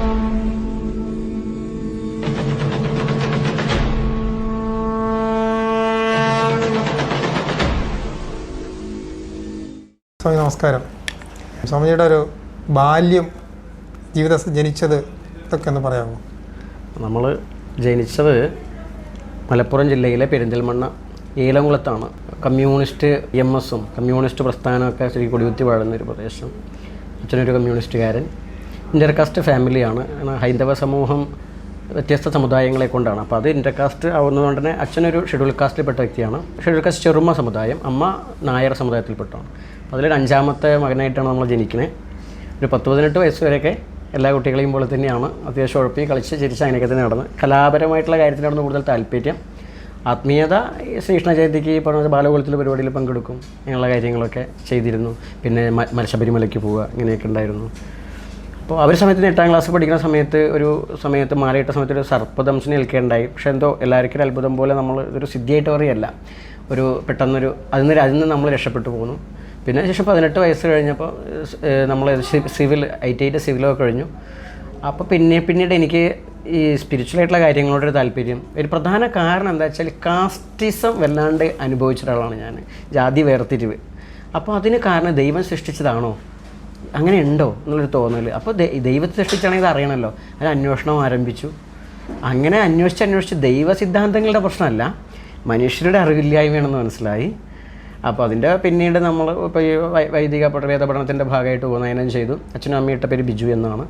സ്വാമി നമസ്കാരം. സ്വാമിജിയുടെ ഒരു ബാല്യം ജീവിത ജനിച്ചത് ഇതൊക്കെ ഒന്ന് പറയാമോ? നമ്മൾ ജനിച്ചത് മലപ്പുറം ജില്ലയിലെ പെരിന്തൽമണ്ണ ഏലംകുളത്താണ്. കമ്മ്യൂണിസ്റ്റ് എം എസും കമ്മ്യൂണിസ്റ്റ് പ്രസ്ഥാനമൊക്കെ ശ്രീ കൊടികുത്തി വാഴുന്ന ഒരു പ്രദേശം. അച്ഛനൊരു കമ്മ്യൂണിസ്റ്റുകാരൻ. ഇന്റർകാസ്റ്റ് ഫാമിലിയാണ്. ഹൈന്ദവ സമൂഹം വ്യത്യസ്ത സമുദായങ്ങളെ കൊണ്ടാണ്. അപ്പോൾ അത് ഇന്റർകാസ്റ്റ് ആവുന്നതുകൊണ്ട് തന്നെ അച്ഛനൊരു ഷെഡ്യൂൾ കാസ്റ്റിൽപ്പെട്ട വ്യക്തിയാണ്. ഷെഡ്യൂൾ കാസ്റ്റ് ചെറുമ സമുദായം അമ്മ നായർ സമുദായത്തിൽപ്പെട്ടാണ് അതിലൊരു അഞ്ചാമത്തെ മകനായിട്ടാണ് നമ്മൾ ജനിക്കുന്നത് ഒരു പത്ത് പതിനെട്ട് വയസ്സ് വരെയൊക്കെ എല്ലാ കുട്ടികളെയും പോലെ തന്നെയാണ്. അത്യാവശ്യം ഉഴപ്പി കളിച്ച് ചിരിച്ച് അങ്ങനെയൊക്കെ തന്നെ നടന്ന് കലാപരമായിട്ടുള്ള കാര്യത്തിനാണ് കൂടുതൽ താല്പര്യം. ആത്മീയത ശ്രീകൃഷ്ണ ജയന്തിക്ക് പറഞ്ഞ ബാലകുലത്തിലെ പരിപാടിയിൽ പങ്കെടുക്കും. അങ്ങനെയുള്ള കാര്യങ്ങളൊക്കെ ചെയ്തിരുന്നു. പിന്നെ മ- മല- പോവുക ഇങ്ങനെയൊക്കെ ഉണ്ടായിരുന്നു. അപ്പോൾ അവർ സമയത്ത് എട്ടാം ക്ലാസ് പഠിക്കുന്ന സമയത്ത് ഒരു സമയത്ത് മാലയിട്ട സമയത്ത് ഒരു സർപ്പദംശനം ഏൽക്കേണ്ടായി പക്ഷേ എന്തോ എല്ലാവർക്കും അത്ഭുതം പോലെ നമ്മൾ ഇതൊരു സിദ്ധിയായിട്ട് പറയല്ല ഒരു പെട്ടെന്നൊരു അതിൽ നിന്ന് അതിൽ നിന്ന് നമ്മൾ രക്ഷപ്പെട്ടു പോകുന്നു പിന്നെ ശേഷം പതിനെട്ട് വയസ്സ് കഴിഞ്ഞപ്പോൾ നമ്മൾ സിവിൽ ഐ ടി ഐയുടെ സിവിലൊക്കെ കഴിഞ്ഞു. അപ്പോൾ പിന്നെ പിന്നീട് എനിക്ക് ഈ സ്പിരിച്വലായിട്ടുള്ള കാര്യങ്ങളോടൊരു താല്പര്യം. ഒരു പ്രധാന കാരണം എന്താ വെച്ചാൽ കാസ്റ്റിസം വല്ലാണ്ട് അനുഭവിച്ച ഒരാളാണ് ഞാൻ. ജാതി വേർതിരിവ്. അപ്പോൾ അതിന് കാരണം ദൈവം സൃഷ്ടിച്ചതാണോ? അങ്ങനെ ഉണ്ടോ എന്നുള്ളൊരു തോന്നൽ അപ്പോൾ ദൈവത്തെ സൃഷ്ടിച്ചാണെങ്കിൽ അറിയണമല്ലോ അത് അന്വേഷണം ആരംഭിച്ചു. അങ്ങനെ അന്വേഷിച്ച് അന്വേഷിച്ച് ദൈവ സിദ്ധാന്തങ്ങളുടെ പ്രശ്നമല്ല മനുഷ്യരുടെ അറിവില്ലായ്മയാണെന്ന് മനസ്സിലായി. അപ്പോൾ അതിന്റെ പിന്നീട് നമ്മൾ ഇപ്പോൾ ഈ വൈദിക പഠവേദ പഠനത്തിന്റെ ഭാഗമായിട്ട് ഉപനയനം ചെയ്തു. അച്ഛനും അമ്മയും ഇട്ട പേര് ബിജു എന്നാണ്.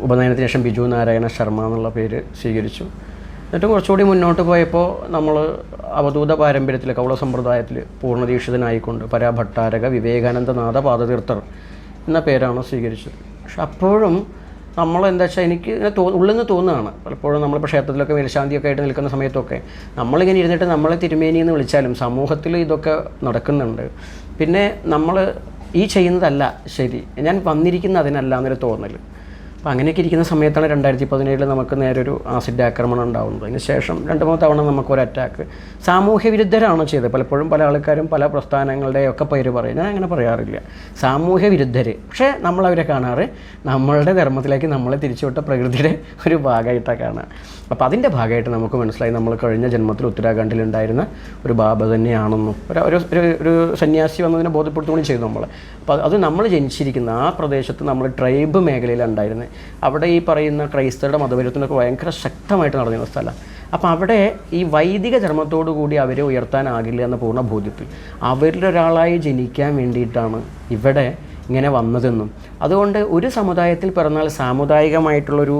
ഉപനയനത്തിന് ശേഷം ബിജു നാരായണ ശർമ്മ എന്നുള്ള പേര് സ്വീകരിച്ചു. എന്നിട്ട് കുറച്ചുകൂടി മുന്നോട്ട് പോയപ്പോൾ നമ്മൾ അവധൂത പാരമ്പര്യത്തിൽ കൗള സമ്പ്രദായത്തിൽ പൂർണദീക്ഷിതനായിക്കൊണ്ട് പരാഭട്ടാരക വിവേകാനന്ദനാഥ പാദതീർത്ഥർ എന്ന പേരാണ് സ്വീകരിച്ചത്. പക്ഷെ അപ്പോഴും നമ്മൾ എന്താ വെച്ചാൽ എനിക്ക് ഇങ്ങനെ തോ ഉള്ളിൽ നിന്ന് തോന്നുകയാണ്. പലപ്പോഴും നമ്മളിപ്പോൾ ക്ഷേത്രത്തിലൊക്കെ മേൽശാന്തിയൊക്കെ ആയിട്ട് നിൽക്കുന്ന സമയത്തൊക്കെ നമ്മളിങ്ങനെ ഇരുന്നിട്ട് നമ്മളെ തിരുമേനി എന്ന് വിളിച്ചാലും സമൂഹത്തിൽ ഇതൊക്കെ നടക്കുന്നുണ്ട്. പിന്നെ നമ്മൾ ഈ ചെയ്യുന്നതല്ല ശരി. ഞാൻ വന്നിരിക്കുന്ന അതിനല്ല എന്നൊരു തോന്നൽ അപ്പോൾ അങ്ങനെയൊക്കെ ഇരിക്കുന്ന സമയത്താണ് രണ്ടായിരത്തി പതിനേഴിൽ നമുക്ക് നേരെ ഒരു ആസിഡ് ആക്രമണം ഉണ്ടാകുന്നത് അതിന് ശേഷം രണ്ട് മൂന്ന് തവണ നമുക്കൊരു അറ്റാക്ക് സാമൂഹ്യ വിരുദ്ധരാണ് ചെയ്തത്. പലപ്പോഴും പല ആൾക്കാരും പല പ്രസ്ഥാനങ്ങളുടെയൊക്കെ പേര് പറയും. ഞാൻ അങ്ങനെ പറയാറില്ല. സാമൂഹ്യ വിരുദ്ധർ പക്ഷേ നമ്മളവരെ കാണാറ്. നമ്മളുടെ ധർമ്മത്തിലേക്ക് നമ്മളെ തിരിച്ചുവിട്ട പ്രകൃതിയുടെ ഒരു ഭാഗമായിട്ടാണ് കാണുക. അപ്പോൾ അതിന്റെ ഭാഗമായിട്ട് നമുക്ക് മനസ്സിലായി നമ്മൾ കഴിഞ്ഞ ജന്മത്തിൽ ഉത്തരാഖണ്ഡിലുണ്ടായിരുന്ന ഒരു ബാബ തന്നെയാണെന്നും ഒരു ഒരു ഒരു- ഒരു സന്യാസി വന്നതിനെ ബോധ്യപ്പെടുത്തുകയും ചെയ്തു നമ്മൾ അപ്പോൾ അത് നമ്മൾ ജനിച്ചിരിക്കുന്ന ആ പ്രദേശത്ത് നമ്മൾ ട്രൈബ് മേഖലയിലുണ്ടായിരുന്നത് അവിടെ ഈ പറയുന്ന ക്രൈസ്തവരുടെ മതപരിവർത്തനമൊക്കെ ഭയങ്കര ശക്തമായിട്ട് നടന്നിരുന്ന സ്ഥലം. അപ്പോൾ അവിടെ ഈ വൈദിക ധർമ്മത്തോടു കൂടി അവരെ ഉയർത്താനാകില്ല എന്ന പൂർണ ബോധ്യത്തിൽ. അവരിലൊരാളായി ജനിക്കാൻ വേണ്ടിയിട്ടാണ് ഇവിടെ ഇങ്ങനെ വന്നതെന്നും. അതുകൊണ്ട് ഒരു സമുദായത്തിൽ പിറന്നാൽ സാമുദായികമായിട്ടുള്ളൊരു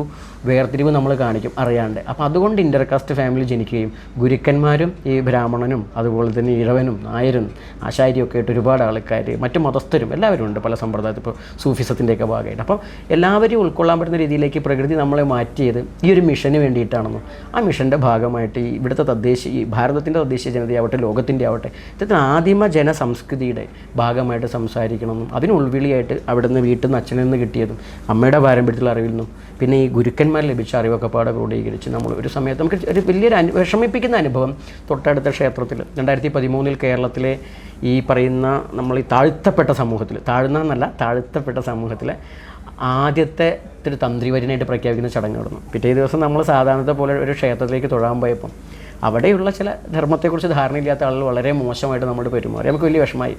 വേർതിരിവ് നമ്മൾ കാണിക്കും അറിയാണ്ട്. അപ്പോൾ അതുകൊണ്ട് ഇന്റർകാസ്റ്റ് ഫാമിലി ജനിക്കുകയും ഗുരുക്കന്മാരും ഈ ബ്രാഹ്മണനും അതുപോലെ തന്നെ ഇഴവനും നായരും ആശാരിയൊക്കെ ആയിട്ട് ഒരുപാട് ആൾക്കാർ മറ്റു മതസ്ഥരും എല്ലാവരും ഉണ്ട് പല സമ്പ്രദായത്തിൽ. ഇപ്പോൾ സൂഫിസത്തിന്റെയൊക്കെ ഭാഗമായിട്ട്. അപ്പം എല്ലാവരെയും ഉൾക്കൊള്ളാൻ പറ്റുന്ന രീതിയിലേക്ക് പ്രകൃതി നമ്മളെ മാറ്റിയത് ഈ ഒരു മിഷന് വേണ്ടിയിട്ടാണെന്നും ആ മിഷന്റെ ഭാഗമായിട്ട് ഈ ഇവിടുത്തെ തദ്ദേശീയ ഈ ഭാരതത്തിന്റെ തദ്ദേശീയ ജനതയാവട്ടെ ലോകത്തിന്റെ ആവട്ടെ ഇത്തരത്തിൽ ആദിമ ജനസംസ്കൃതിയുടെ ഭാഗമായിട്ട് സംസാരിക്കണമെന്നും അതിന് ഉൾവിളിയായിട്ട് അവിടുന്ന് വീട്ടിൽ നിന്ന് അച്ഛനിൽ നിന്ന് കിട്ടിയതും അമ്മയുടെ പാരമ്പര്യത്തിലുള്ള അറിവിൽ നിന്നും പിന്നെ ഈ ഗുരുക്കന്മാർ ലഭിച്ച അറിവൊക്കെ പാടെ ക്രോഡീകരിച്ച് നമ്മൾ ഒരു സമയത്ത് നമുക്ക് ഒരു വലിയൊരു അനു വിഷമിപ്പിക്കുന്ന അനുഭവം തൊട്ടടുത്ത ക്ഷേത്രത്തിൽ. രണ്ടായിരത്തി പതിമൂന്നിൽ കേരളത്തിലെ ഈ പറയുന്ന നമ്മൾ ഈ താഴ്ത്തപ്പെട്ട സമൂഹത്തിൽ താഴ്ന്ന എന്നല്ല താഴ്ത്തപ്പെട്ട സമൂഹത്തിലെ ആദ്യത്തെ ഒരു തന്ത്രിവര്യനായിട്ട് പ്രഖ്യാപിക്കുന്ന ചടങ്ങ് നടന്നു. പിറ്റേ ദിവസം നമ്മൾ സാധാരണത്തെ പോലെ ഒരു ക്ഷേത്രത്തിലേക്ക് തൊഴാൻ പോയപ്പം അവിടെയുള്ള ചില ധർമ്മത്തെക്കുറിച്ച് ധാരണയില്ലാത്ത ആളുകൾ വളരെ മോശമായിട്ട് നമ്മുടെ പെരുമാറി. നമുക്ക് വലിയ വിഷമമായി.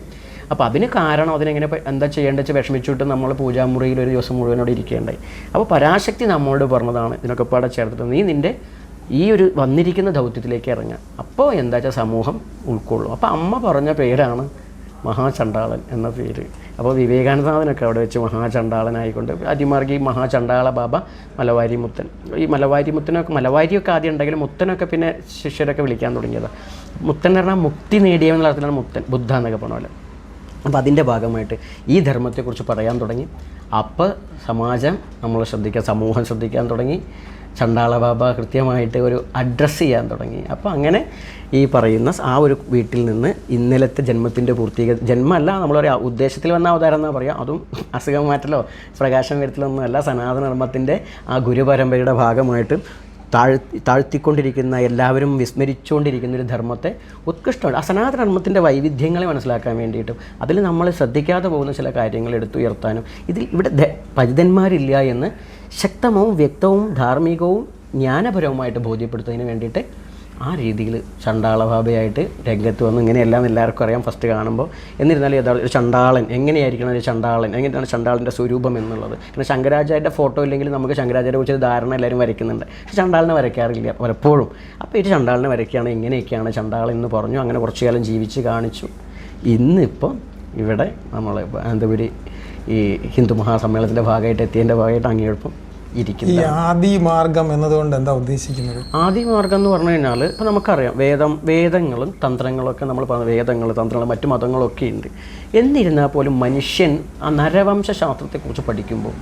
അപ്പോൾ അതിന് കാരണം അതിനെങ്ങനെ എന്താ ചെയ്യേണ്ടത് വെച്ച് വിഷമിച്ചിട്ട് നമ്മൾ പൂജാമുറിയിൽ ഒരു ദിവസം മുഴുവൻ അവിടെ ഇരിക്കേണ്ടായി. അപ്പോൾ പരാശക്തി നമ്മളോട് പറഞ്ഞതാണ് ഇതിനൊക്കെ പാടെ ചേർത്തിട്ട് നീ നിന്റെ ഈ ഒരു വന്നിരിക്കുന്ന ദൗത്യത്തിലേക്ക് ഇറങ്ങുക അപ്പോൾ എന്താ വെച്ചാൽ സമൂഹം ഉൾക്കൊള്ളും. അപ്പോൾ അമ്മ പറഞ്ഞ പേരാണ് മഹാചണ്ടാളൻ എന്ന പേര്. അപ്പോൾ വിവേകാനന്ദനാഥനൊക്കെ അവിടെ വെച്ച് മഹാചണ്ടാളനായിക്കൊണ്ട് അതിമാർഗി മഹാചണ്ടാള ബാബ മലവാരി മുത്തൻ ഈ മലവാരി മുത്തനൊക്കെ മലവാരിയൊക്കെ ആദ്യം ഉണ്ടെങ്കിലും മുത്തനൊക്കെ പിന്നെ ശിഷ്യരൊക്കെ വിളിക്കാൻ തുടങ്ങിയതാണ് മുത്തൻ എന്ന് പറഞ്ഞാൽ മുക്തി നേടിയെന്നുള്ള അർത്ഥത്തിലാണ് മുത്തൻ. ബുദ്ധ എന്നൊക്കെ പറഞ്ഞ പോലെ. അപ്പോൾ അതിന്റെ ഭാഗമായിട്ട് ഈ ധർമ്മത്തെക്കുറിച്ച് പറയാൻ തുടങ്ങി. അപ്പോൾ സമാജം നമ്മൾ ശ്രദ്ധിക്കാൻ സമൂഹം ശ്രദ്ധിക്കാൻ തുടങ്ങി. ചണ്ടാള ബാബ കൃത്യമായിട്ട് ഒരു അഡ്രസ്സ് ചെയ്യാൻ തുടങ്ങി. അപ്പോൾ അങ്ങനെ ഈ പറയുന്ന ആ ഒരു വീട്ടിൽ നിന്ന് ഇന്നലത്തെ ജന്മത്തിന്റെ പൂർത്തീക ജന്മമല്ല നമ്മളൊരു ഉദ്ദേശത്തിൽ വന്ന അവതാരം എന്നാ പറയുക അതും അസുഖം മാറ്റലോ പ്രകാശം വരുത്തലൊന്നുമല്ല സനാതന ധർമ്മത്തിന്റെ ആ ഗുരുപരമ്പരയുടെ ഭാഗമായിട്ട് താഴ്ത്തി താഴ്ത്തിക്കൊണ്ടിരിക്കുന്ന എല്ലാവരും വിസ്മരിച്ചുകൊണ്ടിരിക്കുന്ന ഒരു ധർമ്മത്തെ ഉത്കൃഷ്ടമാണ്. ആ സനാതനധർമ്മത്തിന്റെ വൈവിധ്യങ്ങളെ മനസ്സിലാക്കാൻ വേണ്ടിയിട്ടും അതിൽ നമ്മൾ ശ്രദ്ധിക്കാതെ പോകുന്ന ചില കാര്യങ്ങൾ എടുത്തുയർത്താനും ഇതിൽ ഇവിടെ പരിതന്മാരില്ല എന്ന് ശക്തവും വ്യക്തവും ധാർമ്മികവും ജ്ഞാനപരവുമായിട്ട് ബോധ്യപ്പെടുത്തുന്നതിന് വേണ്ടിയിട്ട് ആ രീതിയിൽ ചണ്ടാളഭാബയായിട്ട് രംഗത്ത് വന്ന്. ഇങ്ങനെയെല്ലാം എല്ലാവർക്കും അറിയാം ഫസ്റ്റ് കാണുമ്പോൾ. എന്നിരുന്നാലും യഥാർത്ഥ ഒരു ചണ്ടാളൻ എങ്ങനെയായിരിക്കണം ഒരു ചണ്ടാളൻ എങ്ങനെയാണ് ചണ്ടാളന്റെ സ്വരൂപം എന്നുള്ളത്. കാരണം ശങ്കരാചാര്യന്റെ ഫോട്ടോ ഇല്ലെങ്കിൽ നമുക്ക് ശങ്കരാചാര്യ കുറിച്ച് ധാരണ എല്ലാവരും വരയ്ക്കുന്നുണ്ട്. പക്ഷെ ചണ്ടാളിനെ വരയ്ക്കാറില്ല പലപ്പോഴും. അപ്പോൾ ഈ ചണ്ടാളിനെ വരയ്ക്കുകയാണ് ഇങ്ങനെയൊക്കെയാണ് ചണ്ടാളൻ എന്ന് പറഞ്ഞു. അങ്ങനെ കുറച്ചു കാലം ജീവിച്ച് കാണിച്ചു. ഇന്നിപ്പം ഇവിടെ നമ്മൾ അനന്തപുരി ഈ ഹിന്ദു മഹാസമ്മേളനത്തിന്റെ ഭാഗമായിട്ട് എത്തിയതിന്റെ ഭാഗമായിട്ട് ഇരിക്കുന്നു ഈ ആദി മാർഗം എന്നതുകൊണ്ട് എന്താ ഉദ്ദേശിക്കുന്നത്? ആദി മാർഗം എന്ന് പറഞ്ഞു കഴിഞ്ഞാൽ ഇപ്പം നമുക്കറിയാം വേദം വേദങ്ങളും തന്ത്രങ്ങളും ഒക്കെ നമ്മൾ പറഞ്ഞ വേദങ്ങൾ തന്ത്രങ്ങൾ മറ്റു മതങ്ങളൊക്കെ ഉണ്ട്. എന്നിരുന്നാൽ പോലും മനുഷ്യൻ ആ നരവംശ ശാസ്ത്രത്തെക്കുറിച്ച് പഠിക്കുമ്പോൾ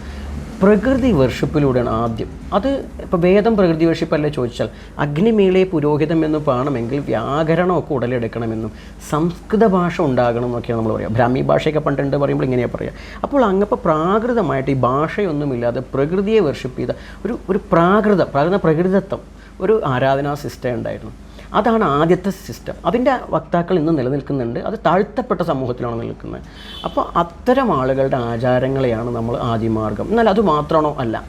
പ്രകൃതി വർഷിപ്പിലൂടെയാണ് ആദ്യം. അത് ഇപ്പോൾ വേദം പ്രകൃതി വർഷിപ്പല്ലേ ചോദിച്ചാൽ അഗ്നിമേളെ പുരോഹിതം എന്ന് പാണമെങ്കിൽ വ്യാകരണമൊക്കെ ഉടലെടുക്കണമെന്നും സംസ്കൃത ഭാഷ ഉണ്ടാകണം എന്നൊക്കെയാണ് നമ്മൾ പറയുക. ബ്രാഹ്മി ഭാഷയൊക്കെ പണ്ടുണ്ട് പറയുമ്പോൾ ഇങ്ങനെയാണ് പറയുക. അപ്പോൾ അങ്ങപ്പോൾ പ്രാകൃതമായിട്ട് ഈ ഭാഷയൊന്നുമില്ലാതെ പ്രകൃതിയെ വർഷിപ്പ് ചെയ്ത ഒരു ഒരു പ്രാകൃത പ്രാകൃത പ്രകൃതിത്വം ഒരു ആരാധനാ സിസ്റ്റം ഉണ്ടായിരുന്നു. അതാണ് ആദ്യത്തെ സിസ്റ്റം അതിന്റെ വക്താക്കൾ ഇന്ന് നിലനിൽക്കുന്നുണ്ട്. അത് താഴ്ത്തപ്പെട്ട സമൂഹത്തിലാണ് നിൽക്കുന്നത്. അപ്പോൾ അത്തരം ആളുകളുടെ ആചാരങ്ങളെയാണ് നമ്മൾ ആദിമാർഗം എന്നാൽ അത് മാത്രമാണോ അല്ല.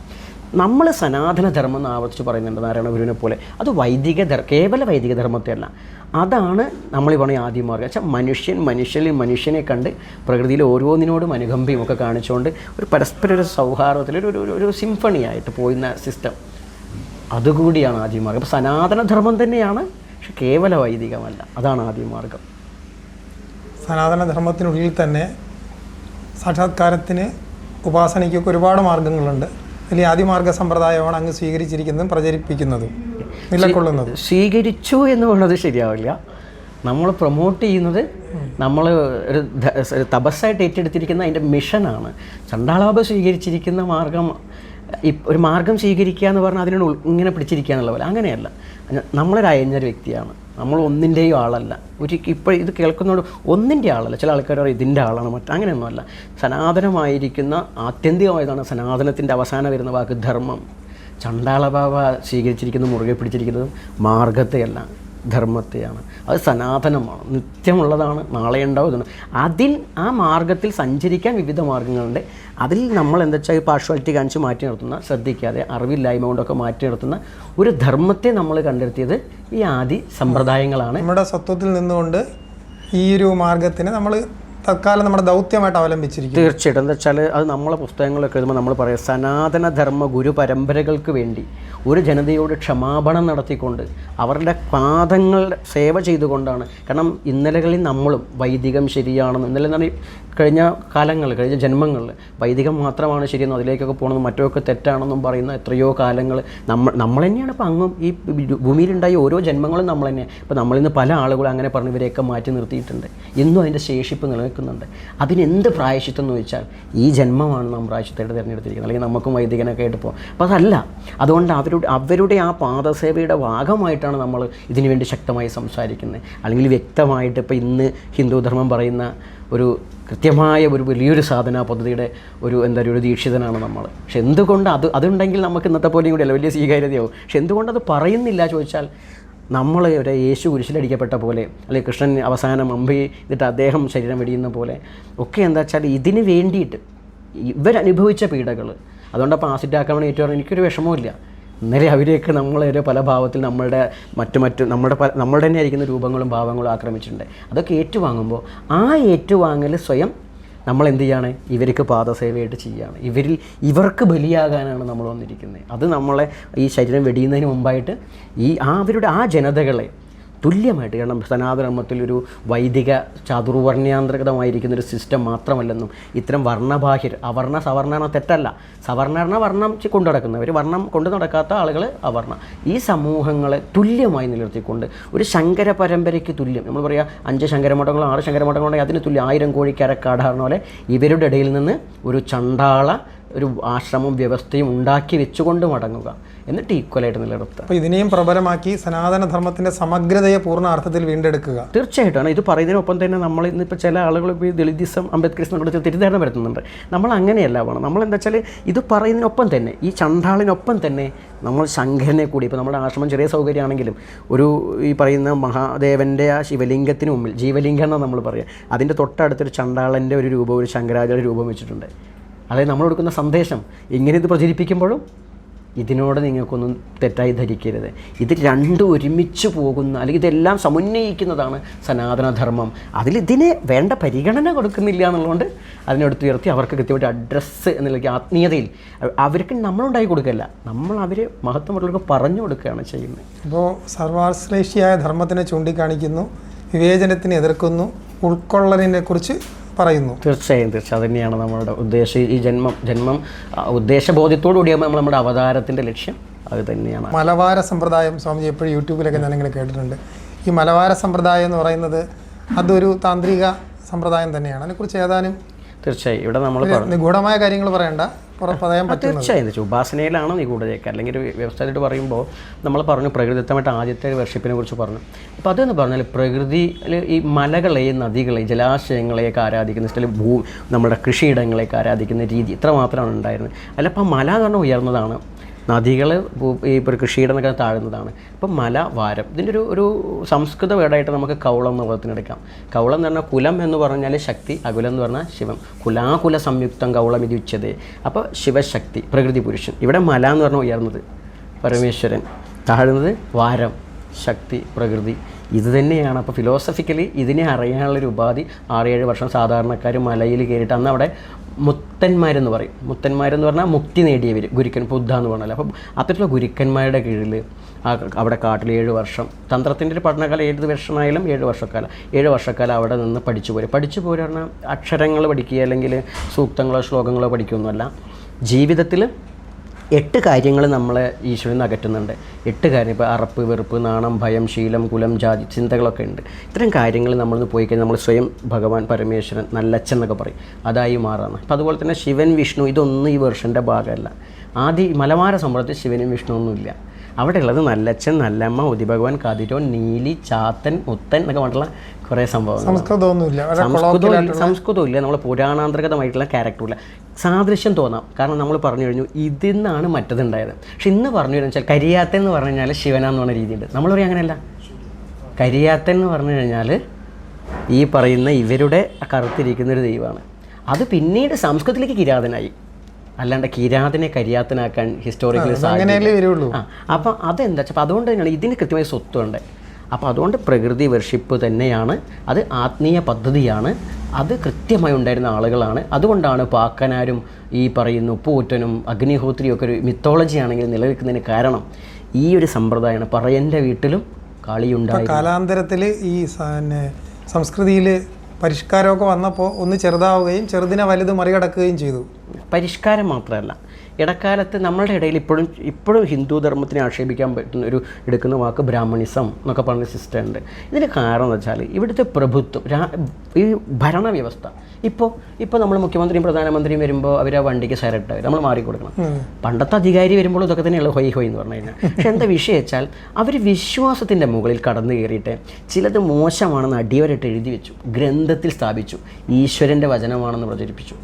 നമ്മൾ സനാതനധർമ്മം എന്ന് ആവർത്തിച്ച് പറയുന്നുണ്ട് നാരായണ ഗുരുവിനെ പോലെ. അത് വൈദിക ധർ കേവല വൈദിക ധർമ്മത്തെ അല്ല. അതാണ് നമ്മൾ ഈ പറഞ്ഞ വെച്ചാൽ മനുഷ്യൻ മനുഷ്യനിൽ മനുഷ്യനെ കണ്ട് പ്രകൃതിയിൽ ഓരോന്നിനോടും അനുകമ്പയും ഒക്കെ കാണിച്ചുകൊണ്ട് ഒരു പരസ്പര ഒരു സൗഹാർദ്ദത്തിൽ ഒരു ഒരു- ഒരു സിംഫണിയായിട്ട് പോയിരുന്ന സിസ്റ്റം അതുകൂടിയാണ് ആദിമാർഗം അപ്പോൾ സനാതനധർമ്മം തന്നെയാണ് പക്ഷെ കേവല വൈദികമല്ല. അതാണ് ആദിമാർഗം സനാതന ധർമ്മത്തിനുള്ളിൽ തന്നെ സാക്ഷാത്കാരത്തിന് ഉപാസനയ്ക്കൊക്കെ ഒരുപാട് മാർഗങ്ങളുണ്ട്. അതിൽ ആദിമാർഗ സമ്പ്രദായമാണ് അങ്ങ് സ്വീകരിച്ചിരിക്കുന്നതും പ്രചരിപ്പിക്കുന്നതും നിലകൊള്ളുന്നതും സ്വീകരിച്ചു എന്ന് പറയുന്നത് ശരിയാവില്ല. നമ്മൾ പ്രൊമോട്ട് ചെയ്യുന്നത് നമ്മൾ ഒരു തപസ്സായിട്ട് ഏറ്റെടുത്തിരിക്കുന്ന അതിന്റെ മിഷനാണ് ചണ്ടാളാബ് സ്വീകരിച്ചിരിക്കുന്ന മാർഗം ഒരു മാർഗം സ്വീകരിക്കുക എന്ന് പറഞ്ഞാൽ അതിനോട് ഇങ്ങനെ പിടിച്ചിരിക്കുക എന്നുള്ള പോലെ. അങ്ങനെയല്ല. നമ്മളൊരു അയഞ്ഞൊരു വ്യക്തിയാണ്. നമ്മൾ ഒന്നിന്റെയും ആളല്ല. ഒരു ഇപ്പോൾ ഇത് കേൾക്കുന്നതോട് ഒന്നിന്റെ ആളല്ല. ചില ആൾക്കാർ പറയും ഇതിന്റെ ആളാണ് മറ്റേ. അങ്ങനെയൊന്നുമല്ല. സനാതനമായിരിക്കുന്ന ആത്യന്തികമായതാണ് സനാതനത്തിന്റെ അവസാനം വരുന്ന വാക്ക് ധർമ്മം. ചണ്ടാളബാബ സ്വീകരിച്ചിരിക്കുന്നത് മുറുകെ പിടിച്ചിരിക്കുന്നതും മാർഗത്തെയല്ല. ധർമ്മത്തെയാണ്. അത് സനാതനമാണ്. നിത്യമുള്ളതാണ്. നാളെ ഉണ്ടാവും അതിൽ ആ മാർഗത്തിൽ സഞ്ചരിക്കാൻ വിവിധ മാർഗങ്ങളുണ്ട്. അതിൽ നമ്മൾ എന്താ വെച്ചാൽ പാർഷ്വാലിറ്റി കാണിച്ച് മാറ്റി നിർത്തുന്ന ശ്രദ്ധിക്കാതെ അറിവില്ലായ്മ കൊണ്ടൊക്കെ മാറ്റി നിർത്തുന്ന ഒരു ധർമ്മത്തെ നമ്മൾ കണ്ടെത്തിയത് ഈ ആദി സമ്പ്രദായങ്ങളാണ്. നമ്മുടെ സത്വത്തിൽ നിന്നുകൊണ്ട് ഈ ഒരു മാർഗത്തിന് നമ്മൾ തൽക്കാലം നമ്മുടെ ദൗത്യമായിട്ട് അവലംബിച്ചിരിക്കും തീർച്ചയായിട്ടും. എന്താ വെച്ചാൽ അത് നമ്മളെ പുസ്തകങ്ങളൊക്കെ എഴുതുമ്പോൾ നമ്മൾ പറയാം സനാതനധർമ്മ ഗുരു പരമ്പരകൾക്ക് വേണ്ടി ഒരു ജനതയോട് ക്ഷമാപണം നടത്തിക്കൊണ്ട് അവരുടെ പാദങ്ങൾ സേവ ചെയ്തുകൊണ്ടാണ്. കാരണം ഇന്നലകളിൽ നമ്മളും വൈദികം ശരിയാണെന്ന് ഇന്നലെ എന്താണ് കഴിഞ്ഞ കാലങ്ങൾ കഴിഞ്ഞ ജന്മങ്ങളിൽ വൈദികം മാത്രമാണ് ശരിയെന്നും അതിലേക്കൊക്കെ പോകണമെന്നും മറ്റൊക്കെ തെറ്റാണെന്നും പറയുന്ന എത്രയോ കാലങ്ങൾ നമ്മൾ നമ്മൾ തന്നെയാണ് ഇപ്പോൾ അങ്ങും ഈ ഭൂമിയിലുണ്ടായ ഓരോ ജന്മങ്ങളും നമ്മൾ തന്നെ ഇപ്പോൾ നമ്മളിന്ന് പല ആളുകളും അങ്ങനെ പറഞ്ഞ് ഇവരെയൊക്കെ മാറ്റി നിർത്തിയിട്ടുണ്ട്. ഇന്നും അതിന്റെ ശേഷിപ്പ് നിലനിൽക്കുന്നുണ്ട്. അതിന് എന്ത് പ്രായശിത്വം എന്ന് വെച്ചാൽ ഈ ജന്മമാണ് നാം പ്രായശ്ചിത്തമായിട്ട് തിരഞ്ഞെടുത്തിരിക്കുന്നത്. അല്ലെങ്കിൽ നമുക്കും വൈദികനൊക്കെ ആയിട്ട് പോകും അപ്പോൾ അതല്ല അതുകൊണ്ട് അവരുടെ അവരുടെ ആ പാദസേവയുടെ ഭാഗമായിട്ടാണ് നമ്മൾ ഇതിനു വേണ്ടി ശക്തമായി സംസാരിക്കുന്നത്. അല്ലെങ്കിൽ വ്യക്തമായിട്ട് ഇപ്പോൾ ഇന്ന് ഹിന്ദുധർമ്മം പറയുന്ന ഒരു കൃത്യമായ ഒരു വലിയൊരു സാധന പദ്ധതിയുടെ ഒരു എന്താ ഒരു ദീക്ഷിതനാണ് നമ്മൾ. പക്ഷെ എന്തുകൊണ്ട് അത് അതുണ്ടെങ്കിൽ നമുക്ക് ഇന്നത്തെ പോലെയും കൂടിയല്ല വലിയ സ്വീകാര്യതയാവും. പക്ഷെ എന്തുകൊണ്ട് അത് പറയുന്നില്ല ചോദിച്ചാൽ നമ്മൾ ഒരു യേശു കുരിശിലടിക്കപ്പെട്ട പോലെ അല്ലെങ്കിൽ കൃഷ്ണൻ അവസാനം അമ്പി എന്നിട്ട് അദ്ദേഹം ശരീരം വെടിയുന്ന പോലെ ഒക്കെ എന്താ വെച്ചാൽ ഇതിന് വേണ്ടിയിട്ട് ഇവരനുഭവിച്ച പീഡകൾ അതുകൊണ്ടപ്പോൾ ആസിഡ് ആക്രമണം ഏറ്റവും എനിക്കൊരു വിഷമവുമില്ല. ഇന്നലെ അവരെയൊക്കെ നമ്മളൊരു പല ഭാവത്തിൽ നമ്മളുടെ മറ്റു മറ്റു നമ്മുടെ നമ്മളുടെ തന്നെ ആയിരിക്കുന്ന രൂപങ്ങളും ഭാവങ്ങളും ആക്രമിച്ചിട്ടുണ്ട്. അതൊക്കെ ഏറ്റുവാങ്ങുമ്പോൾ ആ ഏറ്റുവാങ്ങൽ സ്വയം നമ്മൾ എന്ത് ചെയ്യാണ് ഇവർക്ക് പാദസേവയായിട്ട് ചെയ്യുകയാണ് ഇവരിൽ ഇവർക്ക് ബലിയാകാനാണ് നമ്മൾ വന്നിരിക്കുന്നത്. അത് നമ്മളെ ഈ ശരീരം വെടിയുന്നതിന് മുമ്പായിട്ട് ഈ ആ അവരുടെ ആ ജനതകളെ തുല്യമായിട്ട്. കാരണം സനാതനമത്തിൽ ഒരു വൈദിക ചാതുർവർണ്യാന്തർഗതമായിരിക്കുന്ന ഒരു സിസ്റ്റം മാത്രമല്ലെന്നും ഇത്തരം വർണബാഹിർ അവർണ സവർണ തെറ്റല്ല. സവർണർണ വർണം കൊണ്ടു നടക്കുന്നവർ വർണം കൊണ്ടു നടക്കാത്ത ആളുകൾ അവർണ ഈ സമൂഹങ്ങളെ തുല്യമായി നിലനിർത്തിക്കൊണ്ട് ഒരു ശങ്കര പരമ്പരയ്ക്ക് തുല്യം. നമ്മൾ പറയുക അഞ്ച് ശങ്കരമഠങ്ങളോ ആറ് ശങ്കരമഠങ്ങളുണ്ടെങ്കിൽ അതിന് തുല്യം ആയിരം കോഴിക്കരക്കാടാറുന്ന പോലെ ഇവരുടെ ഇടയിൽ നിന്ന് ഒരു ചണ്ടാള ഒരു ആശ്രമം വ്യവസ്ഥയും ഉണ്ടാക്കി വെച്ചുകൊണ്ട് മടങ്ങുക. എന്നിട്ട് ഈക്വലായിട്ട് നിലനിർത്തുക. അപ്പോൾ ഇതിനെയും പ്രബലമാക്കി സനാതനധർമ്മത്തിന്റെ സമഗ്രതയെ പൂർണ അർത്ഥത്തിൽ വീണ്ടെടുക്കുക. തീർച്ചയായിട്ടും. ഇത് പറയുന്നതിനൊപ്പം തന്നെ നമ്മൾ ഇന്നിപ്പോൾ ചില ആളുകൾ ഇപ്പോൾ ദളിതിസം അംബേദ്കറിസം കൂടെ തെറ്റിദ്ധാരണ വരുത്തുന്നുണ്ട്. നമ്മൾ അങ്ങനെയല്ല വേണം. നമ്മൾ എന്താ വെച്ചാൽ ഇത് പറയുന്നതിനൊപ്പം തന്നെ ഈ ചണ്ടാളിനൊപ്പം തന്നെ നമ്മൾ ശങ്കരനെ കൂടി ഇപ്പോൾ നമ്മുടെ ആശ്രമം ചെറിയ സൗകര്യമാണെങ്കിലും ഒരു ഈ പറയുന്ന മഹാദേവന്റെ ആ ശിവലിംഗത്തിന് മുമ്പിൽ ജീവലിംഗം എന്നാണ് നമ്മൾ പറയുക. അതിന്റെ തൊട്ടടുത്തൊരു ചണ്ടാളന്റെ ഒരു രൂപം ഒരു ശങ്കരാചാര്യ രൂപം വെച്ചിട്ടുണ്ട്. അതായത് നമ്മൾ കൊടുക്കുന്ന സന്ദേശം ഇങ്ങനെ ഇത് പ്രചരിപ്പിക്കുമ്പോഴും ഇതിനോട് നിങ്ങൾക്കൊന്നും തെറ്റായി ധരിക്കരുത്. ഇത് രണ്ടും ഒരുമിച്ച് പോകുന്ന അല്ലെങ്കിൽ ഇതെല്ലാം സമുന്നയിക്കുന്നതാണ് സനാതനധർമ്മം. അതിൽ ഇതിനെ വേണ്ട പരിഗണന കൊടുക്കുന്നില്ല എന്നുള്ളതുകൊണ്ട് അതിനെടുത്തുയർത്തി അവർക്ക് കൃത്യമായിട്ട് അഡ്രസ്സ് എന്നുള്ള ആത്മീയതയിൽ അവർക്ക് നമ്മളുണ്ടായി കൊടുക്കല്ല നമ്മൾ അവരെ മഹത്വമുള്ളവർക്ക് പറഞ്ഞു കൊടുക്കുകയാണ് ചെയ്യുന്നത്. അപ്പോൾ സർവാശ്ലേഷിയായ ധർമ്മത്തിനെ ചൂണ്ടിക്കാണിക്കുന്നു വിവേചനത്തിനെ എതിർക്കുന്നു ഉൾക്കൊള്ളലിനെ കുറിച്ച് പറയുന്നു. തീർച്ചയായും തീർച്ചയായും. അത് തന്നെയാണ് നമ്മുടെ ഉദ്ദേശം ഈ ജന്മം ജന്മം ഉദ്ദേശബോധ്യത്തോടു കൂടിയാകുമ്പോൾ നമ്മൾ നമ്മുടെ അവതാരത്തിന്റെ ലക്ഷ്യം അത് തന്നെയാണ്. മലബാര സമ്പ്രദായം സ്വാമിജി എപ്പോഴും യൂട്യൂബിലൊക്കെ ഞാനിങ്ങനെ കേട്ടിട്ടുണ്ട്. ഈ മലബാര സമ്പ്രദായം എന്ന് പറയുന്നത് അതൊരു താന്ത്രിക സമ്പ്രദായം തന്നെയാണ്. അതിനെക്കുറിച്ച് ഏതാനും തീർച്ചയായും. ഇവിടെ നമ്മൾ നിഗൂഢമായ കാര്യങ്ങൾ പറയണ്ട. പുറ- പറയാൻ പറ്റും തീർച്ചയായും. തീർച്ചയായും ഉപാസനയിലാണ് നിഗൂഢതയൊക്കെ അല്ലെങ്കിൽ ഒരു വ്യവസ്ഥയായിട്ട് പറയുമ്പോൾ നമ്മൾ പറഞ്ഞു പ്രകൃതിദത്തമായിട്ട് ആദ്യത്തെ വർഷിപ്പിനെ കുറിച്ച് പറഞ്ഞു. അപ്പോൾ അതെന്ന് പറഞ്ഞാൽ പ്രകൃതിയിൽ ഈ മലകളെയും നദികളെയും ജലാശയങ്ങളെയൊക്കെ ആരാധിക്കുന്ന സ്ഥലം ഭൂ നമ്മുടെ കൃഷിയിടങ്ങളെയൊക്കെ ആരാധിക്കുന്ന രീതി ഇത്ര മാത്രമാണ് ഉണ്ടായിരുന്നത്. അല്ല അപ്പോൾ മല എന്ന് പറഞ്ഞാൽ ഉയർന്നതാണ്. നദികൾ ഈ കൃഷിയുടെ കൃഷിയിടന്നൊക്കെ താഴുന്നതാണ്. ഇപ്പം മല വാരം ഇതിന്റെ ഒരു ഒരു സംസ്കൃത വേടായിട്ട് നമുക്ക് കൗളം എന്ന പദത്തിനെടുക്കാം കൗളം എന്ന് പറഞ്ഞാൽ കുലം എന്ന് പറഞ്ഞാൽ ശക്തി അകുലം എന്ന് പറഞ്ഞാൽ ശിവം. കുലാകുല സംയുക്തം കൗളം ഇത് ഉച്ചത്. അപ്പോൾ ശിവശക്തി പ്രകൃതി പുരുഷൻ. ഇവിടെ മല എന്ന് പറഞ്ഞാൽ ഉയർന്നത് പരമേശ്വരൻ. താഴുന്നത് വാരം ശക്തി പ്രകൃതി. ഇത് തന്നെയാണ്. അപ്പോൾ ഫിലോസഫിക്കലി ഇതിനെ അറിയാനുള്ളൊരു ഉപാധി ആറേഴ് വർഷം സാധാരണക്കാർ മലയിൽ കയറിയിട്ട് അന്ന് അവിടെ മുത്തന്മാരെന്ന് പറയും. മുത്തന്മാരെന്ന് പറഞ്ഞാൽ മുക്തി നേടിയവർ ഗുരുക്കൻ ബുദ്ധ എന്ന് പറഞ്ഞാൽ അപ്പം അത്തരത്തിലുള്ള ഗുരുക്കന്മാരുടെ കീഴിൽ ആ അവിടെ കാട്ടിൽ ഏഴ് വർഷം തന്ത്രത്തിന്റെ ഒരു പഠനകാലം ഏത് വർഷമായാലും ഏഴ് വർഷക്കാലം. ഏഴ് വർഷക്കാലം അവിടെ നിന്ന് പഠിച്ചു പോരും. പഠിച്ചു പറഞ്ഞാൽ അക്ഷരങ്ങൾ പഠിക്കുക അല്ലെങ്കിൽ സൂക്തങ്ങളോ ശ്ലോകങ്ങളോ പഠിക്കുകയൊന്നുമല്ല ജീവിതത്തിൽ എട്ട് കാര്യങ്ങൾ നമ്മളെ ഈശ്വരൻ അകറ്റുന്നുണ്ട്. എട്ട് കാര്യം ഇപ്പോൾ അറപ്പ് വെറുപ്പ് നാണം ഭയം ശീലം കുലം ജാതി ചിന്തകളൊക്കെ ഉണ്ട്. ഇത്തരം കാര്യങ്ങൾ നമ്മളൊന്ന് പോയി കഴിഞ്ഞാൽ നമ്മൾ സ്വയം ഭഗവാൻ പരമേശ്വരൻ നല്ലച്ഛൻ എന്നൊക്കെ പറയും. അതായി മാറാണ് അപ്പോൾ അതുപോലെ തന്നെ ശിവൻ വിഷ്ണു ഇതൊന്നും ഈ വേർഷന്റെ ഭാഗമല്ല. ആദ്യം മലബാര സമ്പ്രദായത്തിൽ ശിവനും വിഷ്ണു ഒന്നുമില്ല അവിടെ ഉള്ളത് നല്ലച്ഛൻ നല്ലമ്മ ഉദിഭഗവാൻ കാതിരോൻ നീലി ചാത്തൻ മുത്തൻ എന്നൊക്കെ പറഞ്ഞിട്ടുള്ള കുറേ സംഭവങ്ങൾ. സംസ്കൃതമൊന്നുമില്ല. ഇല്ല. നമ്മൾ പുരാണാന്തർഗതമായിട്ടുള്ള ക്യാരക്ടറും ഇല്ല സാദൃശ്യം തോന്നാം. കാരണം നമ്മൾ പറഞ്ഞു കഴിഞ്ഞു ഇതിൽ നിന്നാണ് മറ്റതുണ്ടായത്. പക്ഷെ ഇന്ന് പറഞ്ഞു കഴിഞ്ഞാൽ വെച്ചാൽ കരിയാത്തൻ എന്ന് പറഞ്ഞു കഴിഞ്ഞാൽ ശിവന എന്ന് പറഞ്ഞ രീതിയുണ്ട്. നമ്മൾ പറയും അങ്ങനെയല്ല. കരിയാത്തൻ എന്ന് പറഞ്ഞു കഴിഞ്ഞാൽ ഈ പറയുന്ന ഇവരുടെ കറുത്തിരിക്കുന്ന ഒരു ദൈവമാണ്. അത് പിന്നീട് സംസ്കൃതത്തിലേക്ക് കിരാതനായി. അല്ലാണ്ട് കിരാതിനെ കരിയാത്തനാക്കാൻ ഹിസ്റ്റോറിക്കലി ആ അപ്പം അതെന്താ വെച്ചാൽ അതുകൊണ്ട് തന്നെയാണ് ഇതിന് കൃത്യമായ സ്വത്തുണ്ട്. അപ്പോൾ അതുകൊണ്ട് പ്രകൃതി വർഷിപ്പ് തന്നെയാണ് അത് ആത്മീയ പദ്ധതിയാണ് അത് കൃത്യമായി ഉണ്ടായിരുന്ന ആളുകളാണ്. അതുകൊണ്ടാണ് പാക്കനാരും ഈ പറയുന്ന പൂറ്റനും അഗ്നിഹോത്രിയും ഒക്കെ ഒരു മിത്തോളജി ആണെങ്കിൽ നിലനിൽക്കുന്നതിന് കാരണം ഈ ഒരു സമ്പ്രദായമാണ്. പറയന്റെ വീട്ടിലും കളിയുണ്ടായി കാലാന്തരത്തിൽ ഈ സംസ്കൃതിയിൽ പരിഷ്കാരമൊക്കെ വന്നപ്പോൾ ഒന്ന് ചെറുതാവുകയും ചെറുതിനെ വലുത് മറികടക്കുകയും ചെയ്തു. പരിഷ്കാരം മാത്രമല്ല. ഇടക്കാലത്ത് നമ്മളുടെ ഇടയിൽ ഇപ്പോഴും ഇപ്പോഴും ഹിന്ദു ധർമ്മത്തിനെ ആക്ഷേപിക്കാൻ പറ്റുന്ന ഒരു എടുക്കുന്ന വാക്ക് ബ്രാഹ്മണിസം എന്നൊക്കെ പറഞ്ഞ സിസ്റ്റം ഉണ്ട്. ഇതിന് കാരണം എന്ന് വെച്ചാൽ ഇവിടുത്തെ പ്രഭുത്വം രാ- ഈ ഭരണവ്യവസ്ഥ. ഇപ്പോൾ ഇപ്പോൾ നമ്മൾ മുഖ്യമന്ത്രിയും പ്രധാനമന്ത്രിയും വരുമ്പോൾ അവർ ആ വണ്ടിക്ക് സൈറട്ട് നമ്മൾ മാറിക്കൊടുക്കണം പണ്ടത്തെ അധികാരി വരുമ്പോൾ ഇതൊക്കെ തന്നെയുള്ള ഹൊയ് ഹൊയ് എന്ന് പറഞ്ഞു കഴിഞ്ഞാൽ. പക്ഷെ എന്താ വിഷയം വെച്ചാൽ അവർ വിശ്വാസത്തിന്റെ മുകളിൽ കടന്നു കയറിയിട്ട് ചിലത് മോശമാണെന്ന് അടിയവരായിട്ട് എഴുതി വെച്ചു ഗ്രന്ഥത്തിൽ സ്ഥാപിച്ചു ഈശ്വരന്റെ വചനമാണെന്ന് പ്രചരിപ്പിച്ചു.